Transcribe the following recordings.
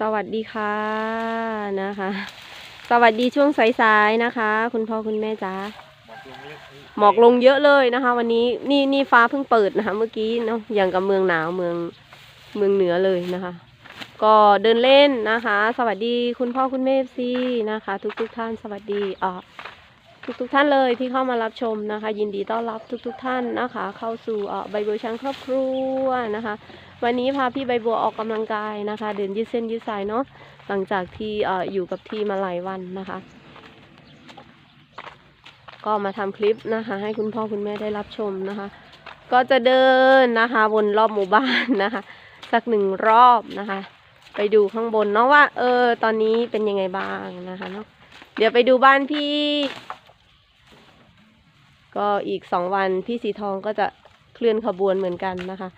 สวัสดีค่ะนะคะ สวัสดีช่วงสายๆนะคะ คุณพ่อคุณแม่จ๋าหมอกลงเยอะเลยนะคะ วันนี้นี่นี่ฟ้าเพิ่งเปิดนะคะ เมื่อกี้เนาะอย่างกับเมืองหนาวเมืองเมืองเหนือเลยนะคะ ก็เดินเล่นนะคะ สวัสดีคุณพ่อคุณแม่ซีนะคะ ทุกทุกๆท่านสวัสดีอ่าทุกทุกๆท่านเลยที่เข้ามารับชมนะคะ ยินดีต้อนรับทุกทุกๆท่านนะคะ เข้าสู่เอ่อใบบัวช้างครอบครัวนะคะ วันนี้พาพี่ใบบัวออกกำลังกายนะคะ เดินยืดเส้นยืดสายเนาะหลังจากที่ออยู่กับที่มาหลายวันนะคะ ก็มาทำคลิปนะคะ ให้คุณพ่อคุณแม่ได้รับชมนะคะ ก็จะเดินนะคะวนรอบหมู่บ้านนะคะ สักหนึ่งรอบนะคะ ไปดูข้างบนเนาะว่า เออ ตอนนี้เป็นยังไงบ้างนะคะเนาะเดี๋ยวไปดูบ้านพี่ ก็อีกสองวันพี่สีทองก็จะเคลื่อนขบวนเหมือนกันนะคะ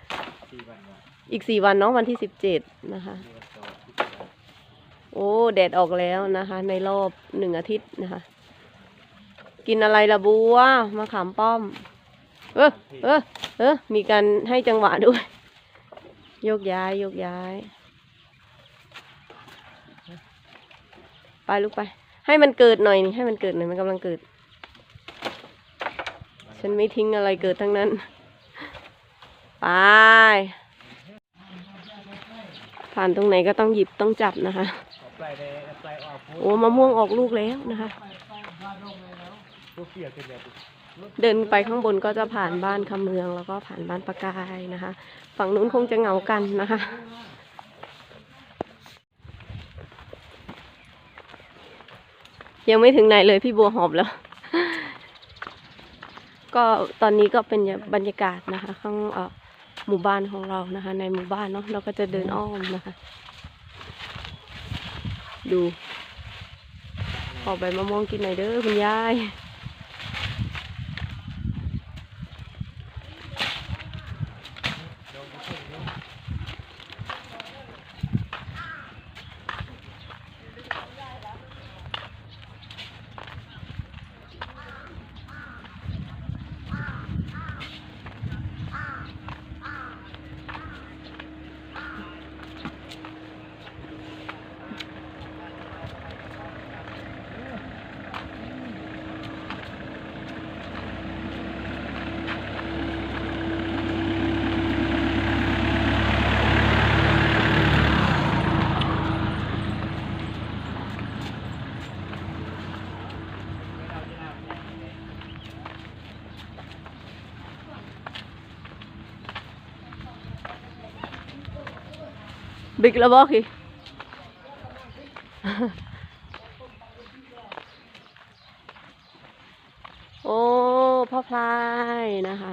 อีกสี่วันเนาะวันที่สิบเจ็ดนะคะ โอ้แดดออกแล้วนะคะ ในรอบหนึ่งอาทิตย์นะคะ กินอะไรละบัวมาขามป้อม เออเออเออมีการให้จังหวะด้วย ยกย้ายยกย้าย ไปลูกไป ให้มันเกิดหน่อยนี่ให้มันเกิดหน่อยมันกำลังเกิด ฉันไม่ทิ้งอะไรเกิดทั้งนั้น ไป ผ่านตรงไหนก็ต้องหยิบต้องจับนะคะเอาปลายแดงเอาปลายออกโอ้มะม่วงออกลูกแล้วนะคะลูกเปียกเป็นแบบเดินไปข้างบนก็จะผ่านบ้านคำเมืองแล้วก็ผ่านบ้านปะกายนะคะ ฝั่งนู้นคงจะเหงากันนะคะยังไม่ถึงไหนเลยพี่บัวหอบแล้ว ก็ตอนนี้ก็เป็นบรรยากาศนะคะ ข้างเอ่อ หมู่บ้านของเรานะคะ ในหมู่บ้านเนาะเราก็จะเดินอ้อมนะคะ ดู ออใบมะม่วงกินหน่อยเด้อคุณยาย บิ๊กแล้วบอกอีโอ้พ่อพลายนะคะ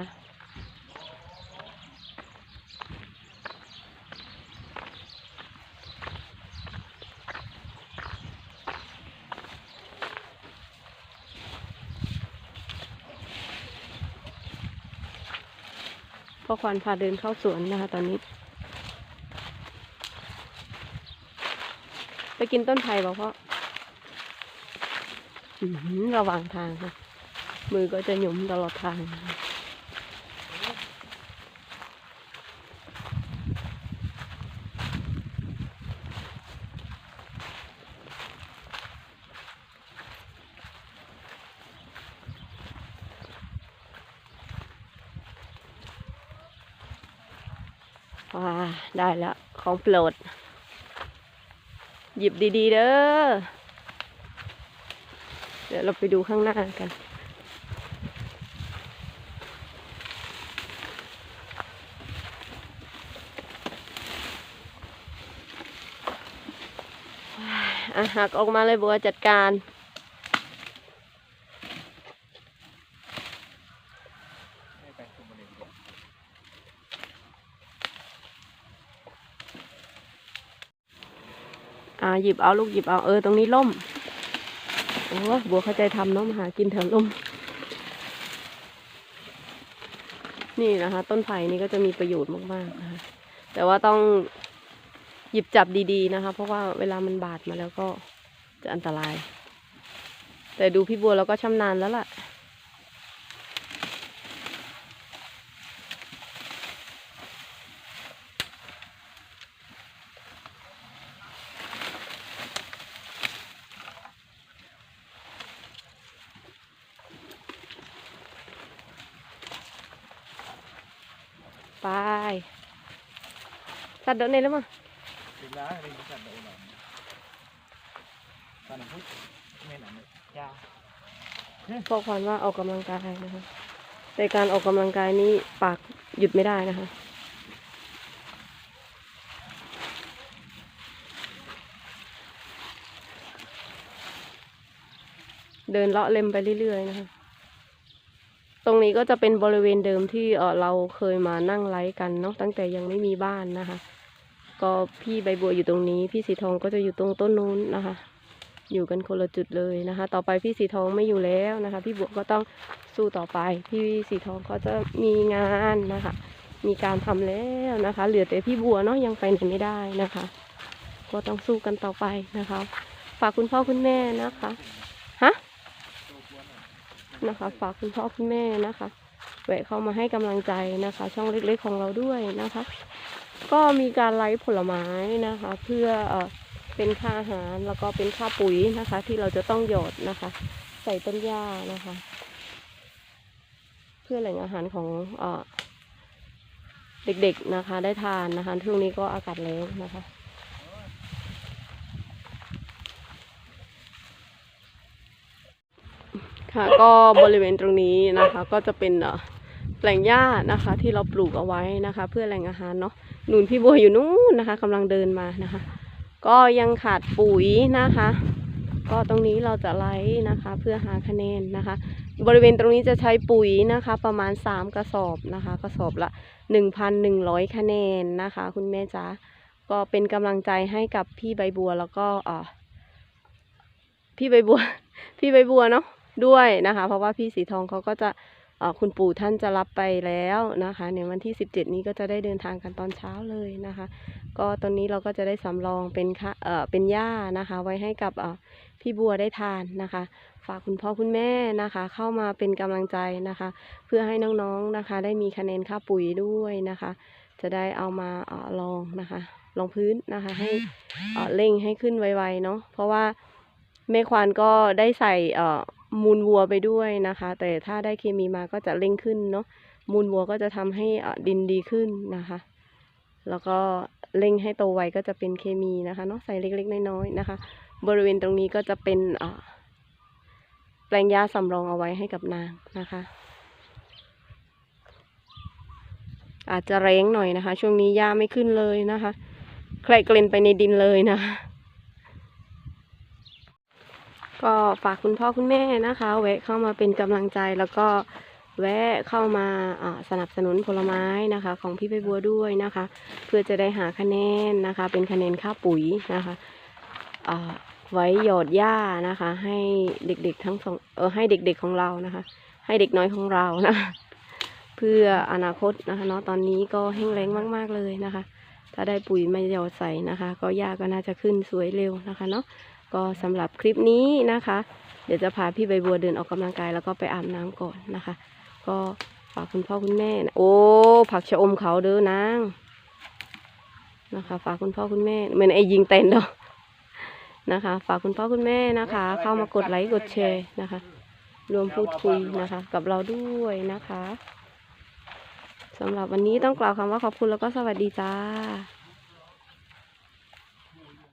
พ่อควันพาเดินเข้าสวนนะคะตอนนี้ ไป กินต้นไผ่บอกพ่ออื้อหือระหว่างทางค่ะมือก็จะหยุมตลอดทางว้าได้แล้วของโปรด หยิบดีๆเด้อ เดี๋ยวเราไปดูข้างหน้ากัน อะหักออกมาเลยบัวจัดการ ให้ไปคุมมันเองดีกว่า อ่าหยิบเอาลูกหยิบเอาเออตรงนี้ล่มโอ้บัวเข้าใจทำเนาะมาหากินแถวล่ม นี่นะคะ ต้นไผ่นี่ก็จะมีประโยชน์มากๆนะคะแต่ว่าต้องหยิบจับดีๆนะคะ เพราะว่าเวลามันบาดมาแล้วก็จะอันตราย แต่ดูพี่บัวเราก็ชำนาญแล้วล่ะ ไปสัตว์เดินในแล้วมั้งถึงแล้วเรียนสัตว์โดนหนอนตอนนั้นพูดไม่หนอนเลยยาพวกความว่าออกกำลังกายนะคะแต่การออกกำลังกายนี้ปากหยุดไม่ได้นะคะเดินเลาะเล็มไปเรื่อยๆนะคะ ตรงนี้ก็จะเป็นบริเวณเดิมที่เออเราเคยมานั่งไลฟ์กันเนาะตั้งแต่ยังไม่มีบ้านนะคะ ก็พี่ใบบัวอยู่ตรงนี้ พี่สีทองก็จะอยู่ตรงต้นนู้นนะคะ อยู่กันคนละจุดเลยนะคะ ต่อไปพี่สีทองไม่อยู่แล้วนะคะ พี่บัวก็ต้องสู้ต่อไป พี่สีทองก็จะมีงานนะคะ มีการทำแล้วนะคะ เหลือแต่พี่บัวเนาะยังไปไหนไม่ได้นะคะ ก็ต้องสู้กันต่อไปนะคะ ฝากคุณพ่อคุณแม่นะคะฮะ นะคะ ฝากคุณพ่อคุณแม่นะคะแวะเข้ามาให้กำลังใจนะคะ ช่องเล็กๆของเราด้วยนะคะ ก็มีการไลฟ์ผลไม้นะคะ เพื่อเออเป็นค่าอาหารแล้วก็เป็นค่าปุ๋ยนะคะ ที่เราจะต้องหยอดนะคะ ใส่ต้นหญ้านะคะ เพื่อแหล่งอาหารของเออเด็กๆนะคะ ได้ทานนะคะช่วงนี้ก็อากาศแล้งนะคะ ค่ะก็บริเวณตรงนี้นะคะ ก็จะเป็นแปลงหญ้านะคะ ที่เราปลูกเอาไว้นะคะ เพื่อแหล่งอาหารเนาะนุ่นพี่บัวอยู่นู้นนะคะกำลังเดินมานะคะ ก็ยังขาดปุ๋ยนะคะ ก็ตรงนี้เราจะไล่นะคะ เพื่อหาคะแนนนะคะ บริเวณตรงนี้จะใช้ปุ๋ยนะคะ ประมาณ 3 กระสอบนะคะ กระสอบละ 1,100 คะแนนนะคะ คุณแม่จ๋าก็เป็นกำลังใจให้กับพี่ใบบัวแล้วก็อ่อพี่ใบบัว พี่ใบบัวเนาะ ด้วยนะคะ เพราะว่าพี่สีทองเขาก็จะคุณปู่ท่านจะรับไปแล้วนะคะในวันที่ 17 นี้ก็จะได้เดินทางกันตอนเช้าเลยนะคะ ก็ตอนนี้เราก็จะได้สำรองเป็นค่ะเอ่อเป็นหญ้านะคะ ไว้ให้กับพี่บัวได้ทานนะคะ ฝากคุณพ่อคุณแม่นะคะ เข้ามาเป็นกำลังใจนะคะ เพื่อให้น้องๆนะคะ ได้มีคะแนนค่าปุ๋ยด้วยนะคะ จะได้เอามาออลองนะคะลองพื้นนะคะ ให้เออเร่งให้ขึ้นไวๆเนาะเพราะว่าแม่ควานก็ได้ใส่เอ่อ มูลวัวไปด้วยนะคะ แต่ถ้าได้เคมีมาก็จะเร่งขึ้นเนาะมูลวัวก็จะทำให้ดินดีขึ้นนะคะ แล้วก็เร่งให้โตไวก็จะเป็นเคมีนะคะเนาะใส่เล็กๆน้อยๆนะคะ บริเวณตรงนี้ก็จะเป็นอ่อแปลงหญ้าสำรองเอาไว้ให้กับนางนะคะ อาจจะแรงหน่อยนะคะ ช่วงนี้หญ้าไม่ขึ้นเลยนะคะ ใครเกลนไปในดินเลยนะคะ ก็ฝากคุณพ่อคุณแม่นะคะ แวะเข้ามาเป็นกำลังใจแล้วก็แวะเข้ามาสนับสนุนผลไม้นะคะ ของพี่ใบบัวด้วยนะคะ เพื่อจะได้หาคะแนนนะคะ เป็นคะแนนค่าปุ๋ยนะคะไว้หยอดหญ้านะคะ ให้เด็กๆทั้งสองเออให้เด็กๆของเรานะคะ ให้เด็กน้อยของเรานะเพื่ออนาคตนะคะเนาะตอนนี้ก็แห้งแล้งมาก ๆเลยนะคะ ถ้าได้ปุ๋ยมาหยอดใส่นะคะ ก็หญ้าก็น่าจะขึ้นสวยเร็วนะคะเนาะ ก็สำหรับคลิปนี้นะคะ เดี๋ยวจะพาพี่ใบบัวเดินออกกำลังกายแล้วก็ไปอาบน้ำก่อนนะคะ ก็ฝากคุณพ่อคุณแม่นะโอ้ผักชะอมเขาเด้อนางนะคะ ฝากคุณพ่อคุณแม่เหมือนไอ้ยิงเต้นเด้อนะคะ ฝากคุณพ่อคุณแม่นะคะ เข้ามากดไลค์กดแชร์นะคะ รวมพูดคุยนะคะ กับเราด้วยนะคะสำหรับวันนี้ต้องกล่าวคำว่าขอบคุณแล้วก็สวัสดีจ้า